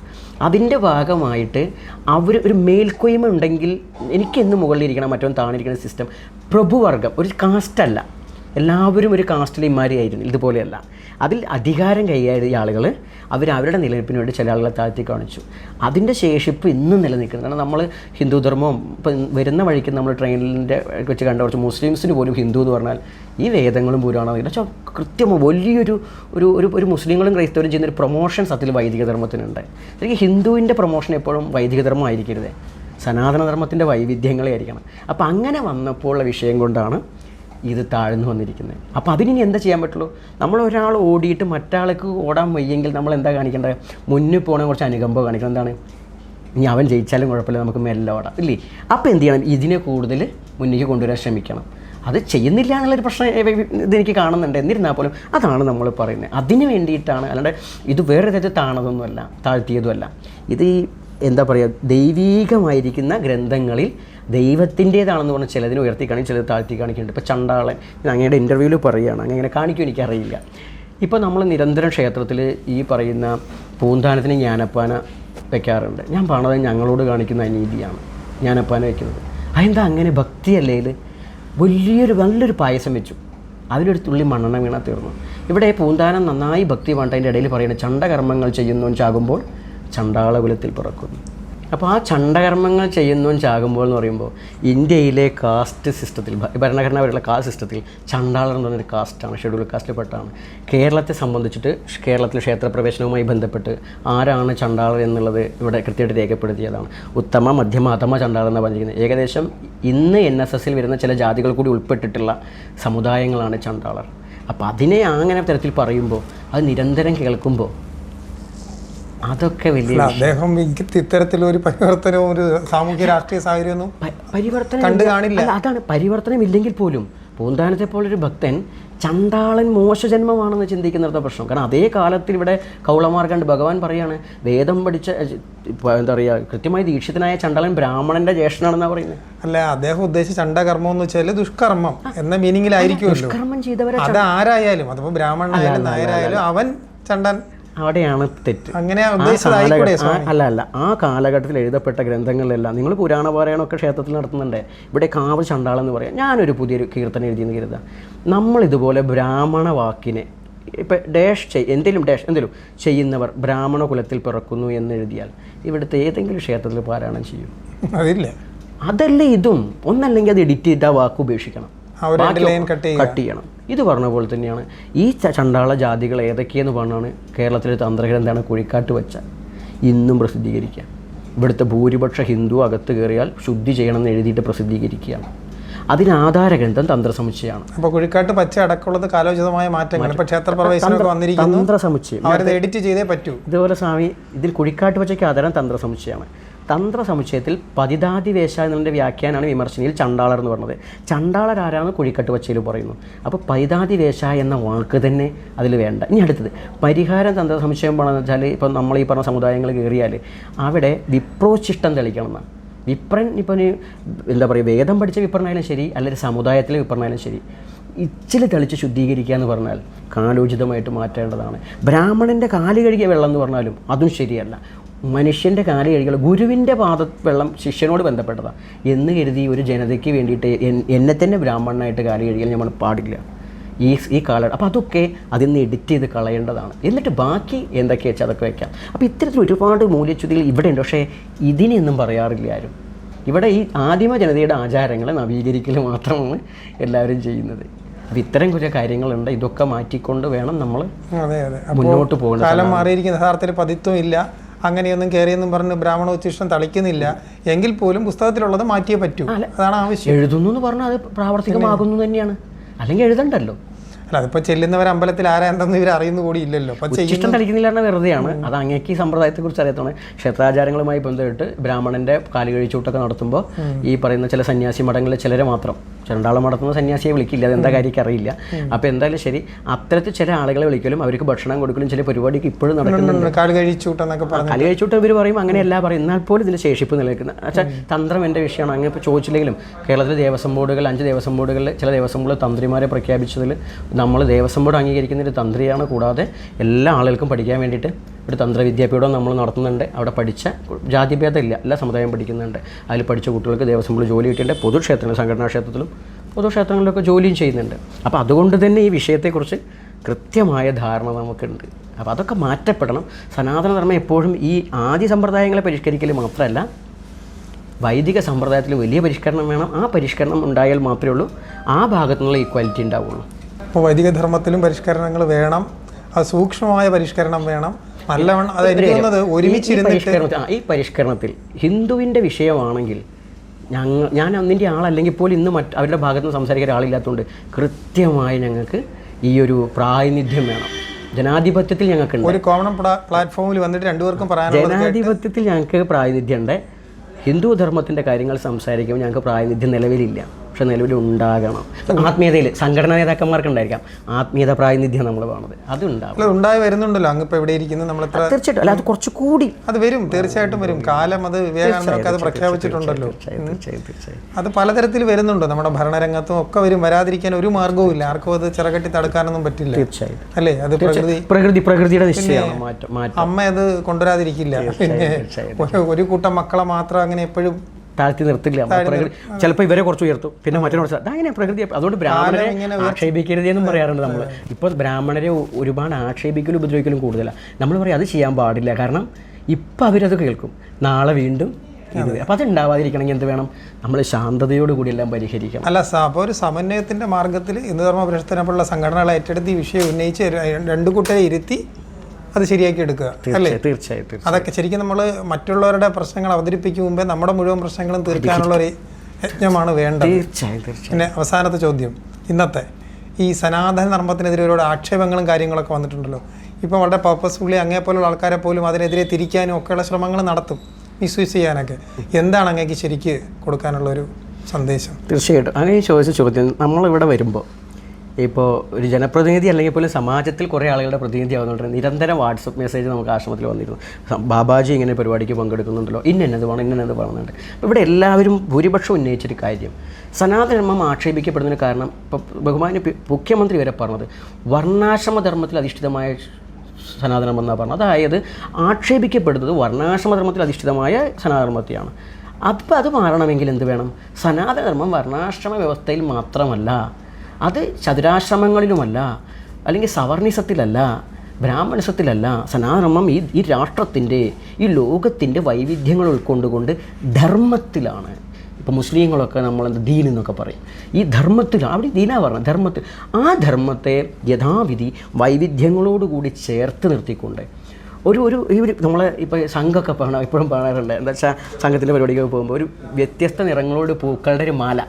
അതിന്റെ ഭാഗമായിട്ട് അവർ ഒരു മേൽക്കൊയ്മ ഉണ്ടെങ്കിൽ എനിക്കെന്ന് മുകളിലിരിക്കണം മറ്റൊന്ന് താണിരിക്കുന്ന സിസ്റ്റം പ്രഭുവർഗം ഒരു കാസ്റ്റല്ല എല്ലാവരും ഒരു കാസ്റ്റിൽ ഇമാരിയായിരുന്നു ഇതുപോലെയല്ല. അതിൽ അധികാരം കൈകാരിയ ആളുകൾ അവർ അവരുടെ നിലനിൽപ്പിന് വേണ്ടി ചില ആളുകളെ താഴ്ത്തി കാണിച്ചു. അതിന്റെ ശേഷിപ്പ് ഇന്നും നിലനിൽക്കുന്നത് കാരണം നമ്മൾ ഹിന്ദു ധർമ്മവും ഇപ്പം വരുന്ന വഴിക്ക് നമ്മൾ ട്രെയിനിന്റെ വെച്ച് കണ്ട കുറച്ച് മുസ്ലിംസിന് പോലും ഹിന്ദു എന്ന് പറഞ്ഞാൽ ഈ വേദങ്ങളും പുരാണവും വെച്ചാൽ കൃത്യമായി വലിയൊരു ഒരു ഒരു ഒരു മുസ്ലിങ്ങളും ക്രൈസ്തവരും ചെയ്യുന്ന ഒരു പ്രൊമോഷൻ സത്യത്തിൽ വൈദിക ധർമ്മത്തിനുണ്ട് ശരിക്കും ഹിന്ദുവിന്റെ പ്രൊമോഷൻ എപ്പോഴും വൈദിക ധർമ്മമായിരിക്കരുത് സനാതനധർമ്മത്തിന്റെ വൈവിധ്യങ്ങളെ ആയിരിക്കണം അപ്പോൾ അങ്ങനെ വന്നപ്പോൾ ഉള്ള വിഷയം കൊണ്ടാണ് ഇത് താഴ്ന്നു വന്നിരിക്കുന്നത്. അപ്പോൾ അതിനി എന്താ ചെയ്യാൻ പറ്റുള്ളൂ? നമ്മൾ ഒരാൾ ഓടിയിട്ട് മറ്റാൾക്ക് ഓടാൻ വയ്യെങ്കിൽ നമ്മൾ എന്താ കാണിക്കേണ്ടത്? മുന്നിൽ പോകണ കുറച്ച് അനുകമ്പ കാണിക്കണം. എന്താണ്? ഇനി അവൻ ജയിച്ചാലും കുഴപ്പമില്ല നമുക്ക് മെല്ലെ ഓടാം. ഇല്ലേ? അപ്പോൾ എന്ത് ചെയ്യണം? ഇതിനെ കൂടുതൽ മുന്നിലേക്ക് കൊണ്ടുവരാൻ ശ്രമിക്കണം. അത് ചെയ്യുന്നില്ല എന്നുള്ളൊരു പ്രശ്നം ഇതെനിക്ക് കാണുന്നുണ്ട്. എന്നിരുന്നാൽ പോലും അതാണ് നമ്മൾ പറയുന്നത് അതിന് വേണ്ടിയിട്ടാണ് അല്ലാണ്ട് ഇത് വേറെ തരത്തിൽ താണതൊന്നുമല്ല താഴ്ത്തിയതുമല്ല. ഇത് എന്താ പറയുക ദൈവീകമായിരിക്കുന്ന ഗ്രന്ഥങ്ങളിൽ ദൈവത്തിന്റേതാണെന്ന് പറഞ്ഞാൽ ചിലതിനെ ഉയർത്തി കാണിക്കും ചിലത് താഴ്ത്തി കാണിക്കുന്നുണ്ട് ഇപ്പോൾ ചണ്ടാളൻ ഞാൻ അങ്ങയുടെ ഇന്റർവ്യൂവിൽ പറയുകയാണ് അങ്ങനെ കാണിക്കും എനിക്കറിയില്ല. ഇപ്പോൾ നമ്മൾ നിരന്തരം ക്ഷേത്രത്തിൽ ഈ പറയുന്ന പൂന്താനത്തിന് ജ്ഞാനപ്പാന വെക്കാറുണ്ട്. ഞാൻ പറഞ്ഞത് ഞങ്ങളോട് കാണിക്കുന്ന അനീതിയാണ് ജ്ഞാനപ്പാന വയ്ക്കുന്നത് അതെന്താ അങ്ങനെ ഭക്തിയല്ലേ ഇത്? വലിയൊരു നല്ലൊരു പായസം വെച്ചു. അതിലൊരു തുള്ളി മണ്ണെണ്ണ വീണ തീർന്നു. ഇവിടെ പൂന്താനം നന്നായി ഭക്തി വേണ്ട അതിന്റെ ഇടയിൽ പറയുന്നത് ചണ്ടകർമ്മങ്ങൾ ചെയ്യുന്നു ചാകുമ്പോൾ ചണ്ടാളകുലത്തിൽ പിറക്കുന്നു. അപ്പോൾ ആ ചണ്ടകർമ്മങ്ങൾ ചെയ്യുന്നവൻ ചാകുമ്പോൾ എന്ന് പറയുമ്പോൾ ഇന്ത്യയിലെ കാസ്റ്റ് സിസ്റ്റത്തിൽ ഭരണഘടനാപരമുള്ള കാസ്റ്റ് സിസ്റ്റത്തിൽ ചണ്ടാളർ എന്ന് പറഞ്ഞൊരു കാസ്റ്റാണ് ഷെഡ്യൂൾ കാസ്റ്റിൽപ്പെട്ടാണ് കേരളത്തെ സംബന്ധിച്ചിട്ട് കേരളത്തിൽ ക്ഷേത്രപ്രവേശനവുമായി ബന്ധപ്പെട്ട് ആരാണ് ചണ്ടാളർ എന്നുള്ളത് ഇവിടെ കൃത്യമായിട്ട് രേഖപ്പെടുത്തിയതാണ്. ഉത്തമ മധ്യമ അധമ ചണ്ടാളർ എന്ന് പറഞ്ഞിരിക്കുന്നത്. ഏകദേശം ഇന്ന് എൻ എസ് എസിൽ വരുന്ന ചില ജാതികൾ കൂടി ഉൾപ്പെട്ടിട്ടുള്ള സമുദായങ്ങളാണ് ചണ്ടാളർ അപ്പോൾ അതിനെ അങ്ങനെ തരത്തിൽ പറയുമ്പോൾ അത് നിരന്തരം കേൾക്കുമ്പോൾ അതൊക്കെ വലിയ അദ്ദേഹം എനിക്ക് ഇത്തരത്തിലൊരു പരിവർത്തനവും ഒരു സാമൂഹ്യ രാഷ്ട്രീയ സാഹചര്യമൊന്നും പരിവർത്തനം കണ്ടു കാണില്ല. അതാണ്. പരിവർത്തനം ഇല്ലെങ്കിൽ പോലും പൂന്താനത്തെ പോലൊരു ഭക്തൻ ചണ്ടാളൻ മോശജന്മമാണെന്ന് ചിന്തിക്കുന്നിടത്ത പ്രശ്നം. കാരണം അതേ കാലത്തിൽ ഇവിടെ കൗളമാർ കണ്ട് ഭഗവാൻ പറയാണ് വേദം പഠിച്ച എന്താ പറയുക കൃത്യമായി ദീക്ഷിതനായ ചണ്ടാളൻ ബ്രാഹ്മണന്റെ ജ്യേഷ്ഠനാണെന്നാണ് പറയുന്നത് അല്ല അദ്ദേഹം ഉദ്ദേശിച്ച ചണ്ടകർമ്മം എന്ന് വെച്ചാൽ ദുഷ്കർമ്മം എന്ന മീനിങ്ങിലായിരിക്കുമല്ലോ ദുഷ്കർമ്മം ചെയ്തവരെ അത് ആരായാലും അതിപ്പോ ബ്രാഹ്മണനായാലും നായരായാലും അവൻ ചണ്ടൻ അവിടെയാണ് തെറ്റ്. അങ്ങനെ അല്ല അല്ല. ആ കാലഘട്ടത്തിൽ എഴുതപ്പെട്ട ഗ്രന്ഥങ്ങളിലെല്ലാം നിങ്ങൾ പുരാണ പാരായണമൊക്കെ ക്ഷേത്രത്തിൽ നടത്തുന്നുണ്ട്. ഇവിടെ കാവ് ചണ്ടാളെന്ന് പറയാം. ഞാനൊരു പുതിയൊരു കീർത്തനം എഴുതിയെന്ന് കരുതാം. നമ്മളിതുപോലെ ബ്രാഹ്മണ വാക്കിനെ ഇപ്പം ഡാഷ് ചെയ് എന്തെങ്കിലും ഡാഷ് എന്തെങ്കിലും ചെയ്യുന്നവർ ബ്രാഹ്മണ കുലത്തിൽ പിറക്കുന്നു എന്ന് എഴുതിയാൽ ഇവിടുത്തെ ഏതെങ്കിലും ക്ഷേത്രത്തിൽ പാരായണം ചെയ്യും. അതല്ലേ. അതല്ലേ ഇതും. ഒന്നല്ലെങ്കിൽ അത് എഡിറ്റ് ചെയ്ത് ആ വാക്ക് ഉപേക്ഷിക്കണം. കട്ട് ചെയ്യണം. ഇത് പറഞ്ഞ പോലെ തന്നെയാണ് ഈ ചണ്ടാള ജാതികൾ ഏതൊക്കെയെന്ന് പറഞ്ഞാണ് കേരളത്തിലെ തന്ത്രഗ്രന്ഥാണ് കുഴിക്കാട്ട് വെച്ച. ഇന്നും പ്രസിദ്ധീകരിക്കുക. ഇവിടുത്തെ ഭൂരിപക്ഷ ഹിന്ദു അകത്ത് കയറിയാൽ ശുദ്ധി ചെയ്യണമെന്ന് എഴുതിയിട്ട് പ്രസിദ്ധീകരിക്കുകയാണ്. അതിന് ആധാരഗ്രന്ഥം തന്ത്രസമുച്ചയാണ് അപ്പൊ കുഴിക്കാട്ട് പച്ച അടക്കമുള്ളത് കാലോചിതമായ മാറ്റങ്ങൾ ക്ഷേത്രപ്രവേശനമൊക്കെ വന്നിരിക്കുന്നു. തന്ത്രസമുച്ചയം. എഡിറ്റ് ചെയ്തേ പറ്റൂ. ഇതുപോലെ സ്വാമി ഇതിൽ കുഴിക്കാട്ട് പച്ചയ്ക്ക് ആധാരം തന്ത്രസമുച്ചയമാണ് തന്ത്രസമുച്ചയത്തിൽ പതിതാതിവേശ എന്നതിന്റെ വ്യാഖ്യാനമാണ് വിമർശനയിൽ ചണ്ടാളർ എന്ന് പറഞ്ഞത്. ചണ്ടാളർ ആരാന്ന് കുഴിക്കട്ട് വച്ചയിൽ പറയുന്നു. അപ്പോൾ പതിതാതിവേശ എന്ന വാക്ക് തന്നെ അതിൽ വേണ്ട. ഇനി അടുത്തത്. പരിഹാരം തന്ത്ര സമുച്ചയം പോകണമെന്ന് വെച്ചാൽ ഇപ്പം നമ്മൾ ഈ പറഞ്ഞ സമുദായങ്ങൾ കയറിയാൽ അവിടെ വിപ്രോച്ചിഷ്ടം തെളിക്കണം എന്നാണ് വിപ്രൻ ഇപ്പം എന്താ പറയുക വേദം പഠിച്ച വിപ്രനായാലും ശരി അല്ലെങ്കിൽ സമുദായത്തിലെ വിപ്രനായാലും ശരി ഇച്ചിരി തെളിച്ച് ശുദ്ധീകരിക്കുക എന്ന് പറഞ്ഞാൽ കാലോചിതമായിട്ട് മാറ്റേണ്ടതാണ്. ബ്രാഹ്മണന്റെ കാൽ കഴുകിയ വെള്ളം എന്ന് പറഞ്ഞാലും അതും ശരിയല്ല. മനുഷ്യന്റെ കാൽ കഴുകിയ ഗുരുവിന്റെ പാദ വെള്ളം ശിഷ്യനോട് ബന്ധപ്പെട്ടതാണ് എന്ന് കരുതി ഒരു ജനതയ്ക്ക് വേണ്ടിയിട്ട് എന്നെ തന്നെ ബ്രാഹ്മണനായിട്ട് കാൽ കഴുകിയാൽ നമ്മൾ പാടില്ല. ഈ ഈ കാല അപ്പോൾ അതൊക്കെ അതിൽ നിന്ന് എഡിറ്റ് ചെയ്ത് കളയേണ്ടതാണ്. എന്നിട്ട് ബാക്കി എന്തൊക്കെ വെച്ചാൽ അതൊക്കെ വയ്ക്കാം അപ്പോൾ ഇത്തരത്തിൽ ഒരുപാട് മൂല്യച്യുതികൾ ഇവിടെ ഉണ്ട് പക്ഷേ ഇതിനെയൊന്നും പറയാറില്ല ആരും. ഇവിടെ ഈ ആദിമ ജനതയുടെ ആചാരങ്ങളെ നവീകരിക്കൽ മാത്രമാണ് എല്ലാവരും ചെയ്യുന്നത്. അപ്പം ഇത്തരം കുറേ കാര്യങ്ങളുണ്ട്. ഇതൊക്കെ മാറ്റിക്കൊണ്ട് വേണം നമ്മൾ അതെ അതെ. മുന്നോട്ട് പോകേണ്ടത് കാലം മാറിയിരിക്കുന്ന യഥാർത്ഥത്തിൽ പതിത്വം ഇല്ല. അങ്ങനെയൊന്നും കയറിയെന്നും പറഞ്ഞ് ബ്രാഹ്മണോച്ഛിഷ്ടം തളിക്കുന്നില്ല. എങ്കിൽ പോലും പുസ്തകത്തിലുള്ളത് മാറ്റിയേ പറ്റൂ. അതാണ് ആവശ്യം എഴുതുന്നു എന്ന് പറഞ്ഞാൽ അത് പ്രാവർത്തികമാകുന്നു തന്നെയാണ്. അല്ലെങ്കിൽ എഴുതണ്ടല്ലോ. അതിപ്പോ ചെല്ലുന്നവർ അമ്പലത്തിൽ ആരാ എന്തെന്ന് ഇവർ അറിയുന്ന കൂടി ഇല്ലല്ലോ. ഇഷ്ടം തളിക്കുന്നില്ല വെറുതെയാണ്. അത് അങ്ങേക്ക് ഈ സമ്പ്രദായത്തെക്കുറിച്ച് അറിയാത്തതാണ് ക്ഷേത്രാചാരങ്ങളുമായി ബന്ധപ്പെട്ട് ബ്രാഹ്മണന്റെ കാലുകഴിച്ചൂട്ടൊക്കെ നടത്തുമ്പോൾ ഈ പറയുന്ന ചില സന്യാസി മഠങ്ങളിൽ ചിലരെ മാത്രം ചണ്ടാളം നടത്തുന്ന സന്യാസിയെ വിളിക്കില്ല. അതെന്താ കാര്യം അറിയില്ല അപ്പോൾ എന്തായാലും ശരി അത്തരത്തിൽ ചില ആളുകളെ വിളിക്കലും അവർക്ക് ഭക്ഷണം കൊടുക്കലും ചില പരിപാടിക്ക് ഇപ്പോഴും നടക്കുന്നുണ്ട്. കാൽ കഴിച്ചൂട്ടെന്നൊക്കെ പറഞ്ഞു കലി കഴിച്ചോട്ട് ഇവർ പറയും അങ്ങനെയല്ല പറയും. എന്നാൽ പോലും ഇതിന്റെ ശേഷിപ്പ് നിലനിൽക്കുന്ന. വെച്ചാൽ തന്ത്രം എന്റെ വിഷയമാണ്. അങ്ങനെ ഇപ്പോൾ ചോദിച്ചില്ലെങ്കിലും കേരളത്തിലെ ദേവസ്വം ബോർഡുകൾ അഞ്ച് ദേവസ്വം ബോർഡുകളിൽ ചില ദേവസ്വം ബോർഡ് തന്ത്രിമാരെ പ്രഖ്യാപിച്ചതിൽ നമ്മൾ ദേവസ്വം ബോർഡ് അംഗീകരിക്കുന്ന ഒരു തന്ത്രിയാണ്. കൂടാതെ എല്ലാ ആളുകൾക്കും പഠിക്കാൻ വേണ്ടിയിട്ട് ഒരു തന്ത്ര നമ്മൾ നടത്തുന്നുണ്ട്. അവിടെ പഠിച്ച ജാതിഭേദമില്ല. എല്ലാ സമുദായം പഠിക്കുന്നുണ്ട്. അതിൽ പഠിച്ച കുട്ടികൾക്ക് ദേവസ്വം ബോർഡ് ജോലി കിട്ടിയിട്ടുണ്ട്. പൊതുക്ഷേത്രങ്ങൾ സംഘടനാ ക്ഷേത്രത്തിലും പൊതുക്ഷേത്രങ്ങളിലൊക്കെ ജോലിയും ചെയ്യുന്നുണ്ട്. അപ്പോൾ അതുകൊണ്ട് തന്നെ ഈ വിഷയത്തെക്കുറിച്ച് കൃത്യമായ ധാരണ നമുക്കുണ്ട്. അപ്പോൾ അതൊക്കെ മാറ്റപ്പെടണം. സനാതനധർമ്മം എപ്പോഴും ഈ ആദ്യ സമ്പ്രദായങ്ങളെ പരിഷ്കരിക്കൽ മാത്രമല്ല വൈദിക സമ്പ്രദായത്തിൽ വലിയ പരിഷ്കരണം വേണം. ആ പരിഷ്കരണം ഉണ്ടായാൽ മാത്രമേ ഉള്ളൂ. ആ ഭാഗത്തുനിന്നുള്ള ഈക്വാലിറ്റി ഉണ്ടാവുള്ളൂ. അപ്പോൾ വൈദിക ധർമ്മത്തിലും പരിഷ്കരണങ്ങൾ വേണം. അത് സൂക്ഷ്മമായ പരിഷ്കരണം വേണം. നല്ലവണ്ണം അത് എനിക്ക് തോന്നുന്നത് ഈ- ഈ ഒരുമിച്ചിരുന്നിട്ട് പരിഷ്കരണത്തിൽ ഈ പരിഷ്കരണത്തിൽ ഹിന്ദുവിന്റെ വിഷയമാണെങ്കിൽ ഞങ്ങൾ ഞാൻ അന്നിന്റെ ആളല്ലെങ്കിൽ പോലും ഇന്ന് മറ്റ് അവരുടെ ഭാഗത്ത് നിന്ന് സംസാരിക്കാൻ ഒരാളില്ലാത്തതുകൊണ്ട് കൃത്യമായി ഞങ്ങൾക്ക് ഈ ഒരു പ്രാതിനിധ്യം വേണം. ജനാധിപത്യത്തിൽ ഞങ്ങൾക്ക് ഒരു കോമൺ പ്ലാറ്റ്ഫോമിൽ വന്നിട്ട് രണ്ടുപേർക്കും ജനാധിപത്യത്തിൽ ഞങ്ങൾക്ക് പ്രാതിനിധ്യമുണ്ട്. ഹിന്ദു ധർമ്മത്തിന്റെ കാര്യങ്ങൾ സംസാരിക്കുമ്പോൾ ഞങ്ങൾക്ക് പ്രാതിനിധ്യം നിലവിലില്ല. പക്ഷെ നിലവിൽ ഉണ്ടാകണം ആത്മീയതയിൽ സംഘടനാ നേതാക്കന്മാർക്ക് ഉണ്ടായിരിക്കാം ആത്മീയത പ്രാതിനിധ്യം നമ്മൾ വേണത് അതുണ്ടാവും. ഉണ്ടായി വരുന്നുണ്ടല്ലോ. അങ്ങ് ഇവിടെ ഇരിക്കുന്നത് നമ്മൾ തീർച്ചയായിട്ടും. അല്ല അത് കുറച്ചുകൂടി അത് വരും. തീർച്ചയായിട്ടും വരും. കാലം അത് വിവേകാനന്ദർക്ക് അത് പ്രഖ്യാപിച്ചിട്ടുണ്ടല്ലോ. അത് പലതരത്തിൽ വരുന്നുണ്ട്? നമ്മുടെ ഭരണരംഗത്തും ഒക്കെ വരും. വരാതിരിക്കാൻ ഒരു മാർഗവും ഇല്ല. ആർക്കും അത് ചിറകട്ടി തടുക്കാനൊന്നും പറ്റില്ല. തീർച്ചയായിട്ടും അല്ലേ? അത് പ്രകൃതി പ്രകൃതി പ്രകൃതിയുടെ നിശ്ചയമാണ് അമ്മ അത് കൊണ്ടുവരാതിരിക്കില്ല. പിന്നെ ഒരു കൂട്ടം മക്കളെ മാത്രം അങ്ങനെ എപ്പോഴും താഴ്ത്തി നിർത്തില്ല. പ്രകൃതി ചിലപ്പോൾ ഇവരെ കുറച്ച് ഉയർത്തും. പിന്നെ മറ്റൊരു അങ്ങനെ പ്രകൃതി അതുകൊണ്ട് ബ്രാഹ്മണരെ ആക്ഷേപിക്കരുത് എന്നും പറയാറുണ്ട് നമ്മൾ ഇപ്പോൾ ബ്രാഹ്മണരെ ഒരുപാട് ആക്ഷേപിക്കലും ഉപദ്രവിക്കലും കൂടുതലാണ് നമ്മൾ പറയും അത് ചെയ്യാൻ പാടില്ല. കാരണം ഇപ്പം അവരത് കേൾക്കും. നാളെ വീണ്ടും ഇത് അപ്പോൾ അത് ഉണ്ടാവാതിരിക്കണമെങ്കിൽ എന്ത് വേണം? നമ്മൾ ശാന്തതയോടുകൂടി എല്ലാം പരിഹരിക്കണം. അല്ല അപ്പോൾ ഒരു സമന്വയത്തിന്റെ മാർഗത്തിൽ ഹിന്ദുധർമ്മ പരിഷത്തിനെ പോലുള്ള സംഘടനകൾ ഏറ്റെടുത്ത് ഈ വിഷയം ഉന്നയിച്ച് രണ്ട് രണ്ടു കൂട്ടരെ ഇരുത്തി അത് ശരിയാക്കി എടുക്കുക അല്ലേ? തീർച്ചയായിട്ടും തീർച്ചയായും തീർച്ചയായും. അതൊക്കെ ശരിക്കും നമ്മൾ മറ്റുള്ളവരുടെ പ്രശ്നങ്ങൾ അവതരിപ്പിക്കും മുമ്പേ നമ്മുടെ മുഴുവൻ പ്രശ്നങ്ങളും തീർക്കാനുള്ള ഒരു യജ്ഞമാണ് വേണ്ടത്. തീർച്ചയായും പിന്നെ അവസാനത്തെ ചോദ്യം ഇന്നത്തെ ഈ സനാതന ധർമ്മത്തിനെതിരെ ഒരുപാട് ആക്ഷേപങ്ങളും കാര്യങ്ങളൊക്കെ വന്നിട്ടുണ്ടല്ലോ. ഇപ്പം വളരെ പർപ്പസ്ഫുള്ളി അങ്ങേ പോലുള്ള ആൾക്കാരെ പോലും അതിനെതിരെ തിരിക്കാനും ഒക്കെയുള്ള ശ്രമങ്ങൾ നടത്തും മിസ്യൂസ് ചെയ്യാനൊക്കെ. എന്താണ് അങ്ങേക്ക് ശരിക്ക് കൊടുക്കാനുള്ള ഒരു സന്ദേശം? തീർച്ചയായിട്ടും. അങ്ങനെ ചോദിച്ച ചോദ്യം നമ്മളിവിടെ വരുമ്പോൾ ഇപ്പോൾ ഒരു ജനപ്രതിനിധി അല്ലെങ്കിൽ പോലും സമാജത്തിൽ കുറേ ആളുകളുടെ പ്രതിനിധി ആവുന്നുണ്ട്. നിരന്തരം വാട്സപ്പ് മെസ്സേജ് നമുക്ക് ആശ്രമത്തിൽ വന്നിരുന്നു. ബാബാജി ഇങ്ങനെ പരിപാടിക്ക് പങ്കെടുക്കുന്നുണ്ടല്ലോ. ഇന്നത് വേണം ഇന്നത് വേണമെന്നുണ്ട് അപ്പോൾ ഇവിടെ എല്ലാവരും ഭൂരിപക്ഷം ഉന്നയിച്ചൊരു കാര്യം. സനാതനധർമ്മം ആക്ഷേപിക്കപ്പെടുന്നതിന് കാരണം ഇപ്പോൾ ബഹുമാന്യ പി- മുഖ്യമന്ത്രി വരെ പറഞ്ഞത് വർണാശ്രമധർമ്മത്തിൽ അധിഷ്ഠിതമായ സനാതനം എന്നാണ് പറഞ്ഞത്. അതായത് ആക്ഷേപിക്കപ്പെടുന്നത് വർണാശ്രമധർമ്മത്തിൽ അധിഷ്ഠിതമായ സനാതനധർമ്മത്തെയാണ്. അപ്പോൾ അത് മാറണമെങ്കിൽ എന്ത് വേണം? സനാതനധർമ്മം വർണാശ്രമ വ്യവസ്ഥയിൽ മാത്രമല്ല. അത് ചതുരാശ്രമങ്ങളിലുമല്ല അല്ലെങ്കിൽ സവർണിസത്തിലല്ല ബ്രാഹ്മണിസത്തിലല്ല സനാധർമ്മം ഈ ഈ രാഷ്ട്രത്തിന്റെ ഈ ലോകത്തിന്റെ വൈവിധ്യങ്ങൾ ഉൾക്കൊണ്ടുകൊണ്ട് ധർമ്മത്തിലാണ്. ഇപ്പോൾ മുസ്ലിങ്ങളൊക്കെ നമ്മൾ ദീൻ എന്നൊക്കെ പറയും. ഈ ധർമ്മത്തിൽ അവിടെ ദീനാ പറഞ്ഞത് ധർമ്മത്തിൽ. ആ ധർമ്മത്തെ യഥാവിധി വൈവിധ്യങ്ങളോടുകൂടി ചേർത്ത് നിർത്തിക്കൊണ്ട് ഒരു ഒരു ഈ ഒരു നമ്മൾ ഇപ്പോൾ സംഘമൊക്കെ കാണാം ഇപ്പോഴും പാടാറുണ്ട് എന്താ വെച്ചാൽ സംഘത്തിന്റെ പരിപാടിക്ക് പോകുമ്പോൾ ഒരു വ്യത്യസ്ത നിറങ്ങളോട് പൂക്കളുടെ ഒരു മാല.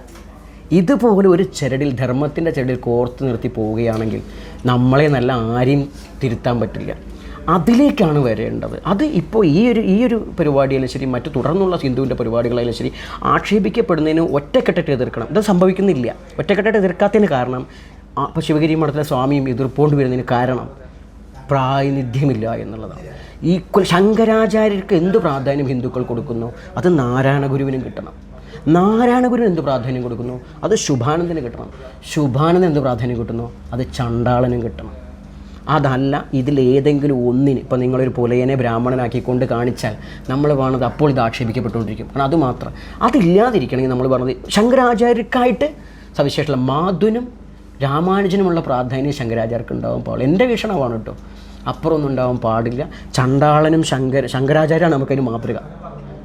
ഇതുപോലെ ഒരു ചരടിൽ ധർമ്മത്തിന്റെ ചരടിൽ കോർത്ത് നിർത്തി പോവുകയാണെങ്കിൽ നമ്മളെ നല്ല ആരെയും തിരുത്താൻ പറ്റില്ല. അതിലേക്കാണ് വരേണ്ടത്. അത് ഇപ്പോൾ ഈ ഒരു ഈ ഒരു പരിപാടിയായാലും ശരി മറ്റു തുടർന്നുള്ള സിന്ധുവിന്റെ പരിപാടികളായാലും ശരി ആക്ഷേപിക്കപ്പെടുന്നതിന് ഒറ്റക്കെട്ടായിട്ട് എതിർക്കണം. ഇത് സംഭവിക്കുന്നില്ല. ഒറ്റക്കെട്ടായിട്ട് എതിർക്കാത്തതിന് കാരണം ഇപ്പോൾ ശിവഗിരി മഠത്തിലെ സ്വാമിയും എതിർപ്പോണ്ട് വരുന്നതിന് കാരണം പ്രാതിനിധ്യമില്ല എന്നുള്ളതാണ്. ഈ ശങ്കരാചാര്യർക്ക് എന്ത് പ്രാധാന്യം ഹിന്ദുക്കൾ കൊടുക്കുന്നു? അത് നാരായണ ഗുരുവിനും കിട്ടണം. നാരായണ ഗുരുവിന് എന്ത് പ്രാധാന്യം കൊടുക്കുന്നു? അത് ശുഭാനന്ദന് കിട്ടണം. ശുഭാനന്ദൻ എന്ത് പ്രാധാന്യം കിട്ടുന്നു അത് ചണ്ടാളനും കിട്ടണം. അതല്ല ഇതിലേതെങ്കിലും ഒന്നിന് ഇപ്പം നിങ്ങളൊരു പുലയനെ ബ്രാഹ്മണനാക്കിക്കൊണ്ട് കാണിച്ചാൽ നമ്മൾ പറഞ്ഞത് അപ്പോൾ ഇത് ആക്ഷേപിക്കപ്പെട്ടുകൊണ്ടിരിക്കും. കാരണം അതുമാത്രം അതില്ലാതിരിക്കണമെങ്കിൽ നമ്മൾ പറഞ്ഞത് ശങ്കരാചാര്യർക്കായിട്ട് സവിശേഷമുള്ള മാധുനും രാമാനുജനുമുള്ള പ്രാധാന്യം ശങ്കരാചാര്യർക്ക് ഉണ്ടാവാൻ പാടില്ല എന്റെ വീക്ഷണമാണ് കേട്ടോ. അപ്പുറമൊന്നും ഉണ്ടാവാൻ പാടില്ല. ചണ്ടാളനും ശങ്കര ശങ്കരാചാര്യാണ് നമുക്കതിന് മാതൃക.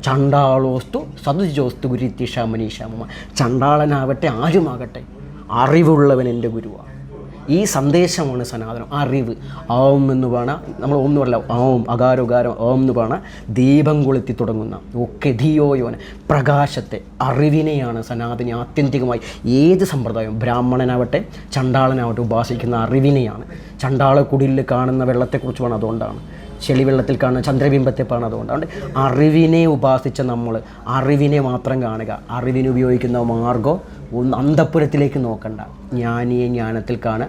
ചണ്ടാളോസ്തു സദുജോസ്തു ഗുരുത്തിഷ മനീഷാമ ചണ്ടാളനാവട്ടെ ആരുമാകട്ടെ അറിവുള്ളവൻ എന്റെ ഗുരുവാണ് ഈ സന്ദേശമാണ് സനാതനം. അറിവ്. ഓം എന്ന് വേണ നമ്മൾ ഓം എന്ന് പറയില്ല ഓം അകാരോകാരം ഓം എന്ന് വേണ ദീപം കൊളുത്തി തുടങ്ങുന്ന ഒക്കെ ധിയോയോന പ്രകാശത്തെ അറിവിനെയാണ് സനാതനി ആത്യന്തികമായി ഏത് സമ്പ്രദായവും ബ്രാഹ്മണനാവട്ടെ ചണ്ടാളനാവട്ടെ ഉപാസിക്കുന്ന അറിവിനെയാണ്. ചണ്ടാളക്കുടിയിൽ കാണുന്ന വെള്ളത്തെക്കുറിച്ച് വേണം അതുകൊണ്ടാണ്. ചെളിവെള്ളത്തിൽ കാണുന്ന ചന്ദ്രബിംബത്തെ കാണുന്നത് അതുകൊണ്ട് അതുകൊണ്ട് അറിവിനെ ഉപാസിച്ച നമ്മൾ. അറിവിനെ മാത്രം കാണുക. അറിവിന് ഉപയോഗിക്കുന്ന മാർഗം ഒന്ന് അന്തപ്പുരത്തിലേക്ക് നോക്കണ്ട. ജ്ഞാനിയെ ജ്ഞാനത്തിൽ കാണുക.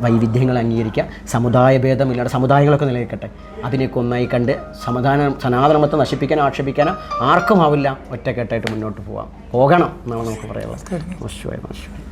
വൈവിധ്യങ്ങൾ അംഗീകരിക്കുക. സമുദായ ഭേദമില്ലാതെ സമുദായങ്ങളൊക്കെ നിലനിൽക്കട്ടെ. അതിനെയൊക്കെ ഒന്നായി കണ്ട് സമാധാനം സനാതനമത്തെ നശിപ്പിക്കാനോ ആക്ഷേപിക്കാനോ ആർക്കും ആവില്ല. ഒറ്റക്കെട്ടായിട്ട് മുന്നോട്ട് പോകാം പോകണം എന്നാണ് നമുക്ക് പറയാനുള്ളത്. മോശമായി മോശമായി.